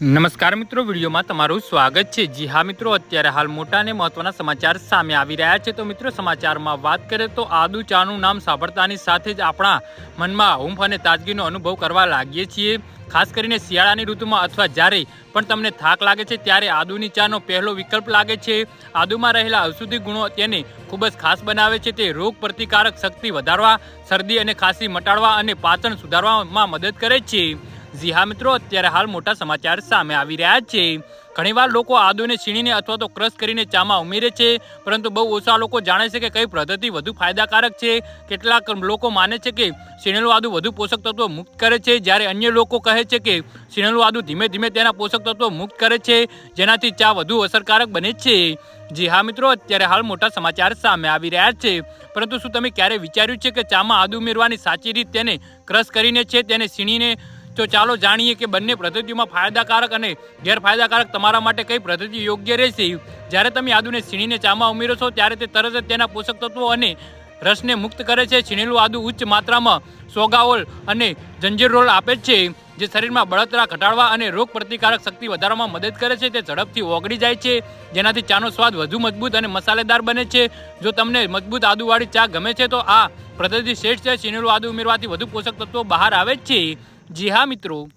નમસ્કાર મિત્રો, વિડીયોમાં તમારું સ્વાગત છે. જી હા મિત્રો, અત્યારે હાલ મોટા અને મહત્વના સમાચાર સામે આવી રહ્યા છે. તો મિત્રો, સમાચારમાં વાત કરીએ તો આદુ ચાનું નામ સાંભળતાની સાથે જ આપણા મનમાં હૂંફ અને તાજગીનો અનુભવ કરવા લાગીએ છીએ. ખાસ કરીને શિયાળાની ઋતુમાં અથવા જ્યારે પણ તમને થાક લાગે છે, ત્યારે આદુની ચાનો પહેલો વિકલ્પ લાગે છે. આદુમાં રહેલા ઔષધિ ગુણો તેને ખૂબ જ ખાસ બનાવે છે. તે રોગ પ્રતિકારક શક્તિ વધારવા, શરદી અને ખાંસી મટાડવા અને પાચન સુધારવામાં મદદ કરે છે. જી હા મિત્રો, અત્યારે હાલ મોટા સમાચાર સામે આવી રહ્યા છે. ઘણીવાર લોકો આદુને છીણીને અથવા તો ક્રશ કરીને ચામાં ઉમેરે છે, પરંતુ બહુ ઓછા લોકો જાણે છે કે કઈ પદ્ધતિ વધુ ફાયદાકારક છે. કેટલાક લોકો માને છે કે છીણેલું આદુ વધુ પોષક તત્વો મુક્ત કરે છે, જ્યારે અન્ય લોકો કહે છે કે છીણેલું આદુ ધીમે ધીમે તેના પોષક તત્વો મુક્ત કરે છે, જેનાથી ચા વધુ અસરકારક બને છે. જી હા મિત્રો, અત્યારે હાલ મોટા સમાચાર સામે આવી રહ્યા છે. પરંતુ શું તમે ક્યારે વિચાર્યું છે કે ચામાં આદુ ઉમેરવાની સાચી રીત તેને ક્રશ કરીને છે, તેને છીણીને તો ચાલો જાણીએ કે બંને પદ્ધતિઓમાં ફાયદાકારક અને ગેરફાયદાકારક તમારા માટે કઈ પદ્ધતિ યોગ્ય રહેશે. જ્યારે તમે આદુને છીણીને ચામાં ઉમેરો છો, ત્યારે તે તરત જ તેના પોષક તત્વો અને રસને મુક્ત કરે છે. છીણેલું આદુ ઉચ્ચ માત્રામાં સોગાઓલ અને જંજીરોલ આપે છે, જે શરીરમાં બળતરા ઘટાડવા અને રોગ પ્રતિકારક શક્તિ વધારવામાં મદદ કરે છે. તે ઝડપથી ઓગળી જાય છે, જેનાથી ચાનો સ્વાદ વધુ મજબૂત અને મસાલેદાર બને છે. જો તમને મજબૂત આદુવાળી ચા ગમે છે, તો આ પદ્ધતિ શ્રેષ્ઠ છે. છીણેલું આદુ ઉમેરવાથી વધુ પોષક તત્વો બહાર આવે છે. જી હા મિત્રો.